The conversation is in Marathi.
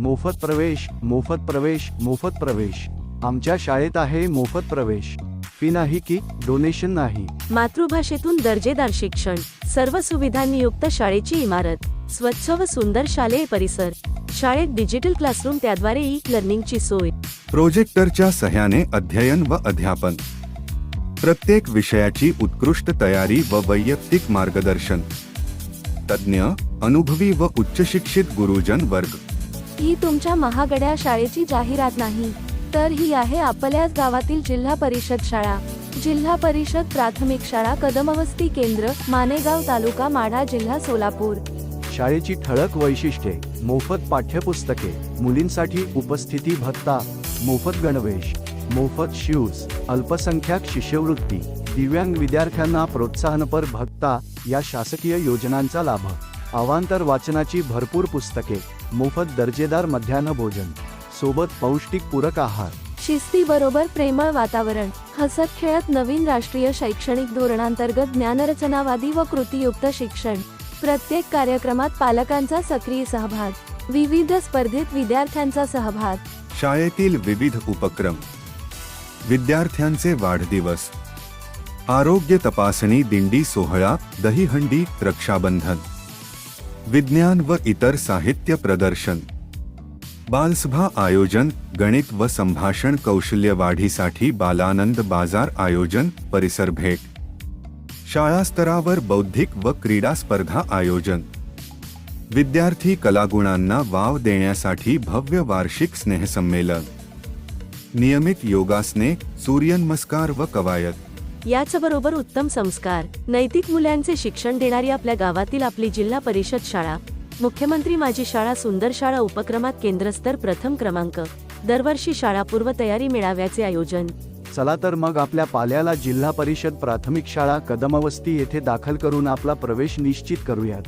मोफत प्रवेश मोफत प्रवेश मोफत प्रवेश. आमच्या शाळेत आहे मोफत प्रवेश. फी नाही की डोनेशन नाही. मातृभाषेतून दर्जेदार शिक्षण सर्व सुविधांनी युक्त शाळेची इमारत स्वच्छ व सुंदर शालेय परिसर. शाळेत डिजिटल क्लासरूम त्याद्वारे ई लर्निंगची सोय. प्रोजेक्टरच्या सह्याने अध्ययन व अध्यापन. प्रत्येक विषयाची उत्कृष्ट तयारी व वैयक्तिक मार्गदर्शन. तज्ज्ञ अनुभवी व उच्चशिक्षित गुरुजन वर्ग. ही तुमच्या महागड्या शाळेची जाहिरात नाही. तर ही आहे आपल्याच गावातील जिल्हा परिषद शाळा. जिल्हा परिषद प्राथमिक शाळा कदमवस्ती केंद्र मानेगाव तालुका माढा जिल्हा सोलापूर. शाळेची ठळक वैशिष्ट्ये मोफत पाठ्यपुस्तके मुलींसाठी उपस्थिती भत्ता मोफत गणवेश मोफत शूज अल्पसंख्याक शिष्यवृत्ती दिव्यांग विद्यार्थ्यांना प्रोत्साहनपर भत्ता या शासकीय योजनांचा लाभ. अवांतर वाचनाची भरपूर पुस्तके मोफत दर्जेदार मध्यान्ह भोजन सोबत पौष्टिक पूरक आहार. शिस्तीबरोबर प्रेमळ वातावरण हसत खेळत नवीन राष्ट्रीय शैक्षणिक धोरणांतर्गत ज्ञानरचनावादी व कृतीयुक्त शिक्षण. प्रत्येक कार्यक्रमात पालकांचा सक्रिय सहभाग विविध स्पर्धेत विद्यार्थ्यांचा सहभाग. शाळेतील विविध उपक्रम. विद्यार्थ्यांचे वाढदिवस. आरोग्य तपासणी दिंडी सोहळा दहीहंडी रक्षाबंधन. विज्ञान व इतर साहित्य प्रदर्शन. बालसभा आयोजन गणित व संभाषण कौशल्य वाढीसाठी बालानंद बाजार आयोजन परिसर भेट. शाळा स्तरावर बौद्धिक व क्रीडा स्पर्धा आयोजन. विद्यार्थी कलागुणांना वाव देण्यासाठी भव्य वार्षिक स्नेहसंमेलन. नियमित योगासने सूर्यनमस्कार व कवायत. याचबरोबर उत्तम संस्कार नैतिक मूल्यांचे शिक्षण देणारी आपल्या गावातील आपली जिल्हा परिषद शाळा. मुख्यमंत्री माझी शाळा सुंदर शाळा उपक्रमात केंद्रस्तर प्रथम क्रमांक. दरवर्षी शाळा पूर्वतयारी मेळाव्याचे आयोजन. चला तर मग आपल्या पाल्याला जिल्हा परिषद प्राथमिक शाळा कदमवस्ती येथे दाखल करून आपला प्रवेश निश्चित करूयात.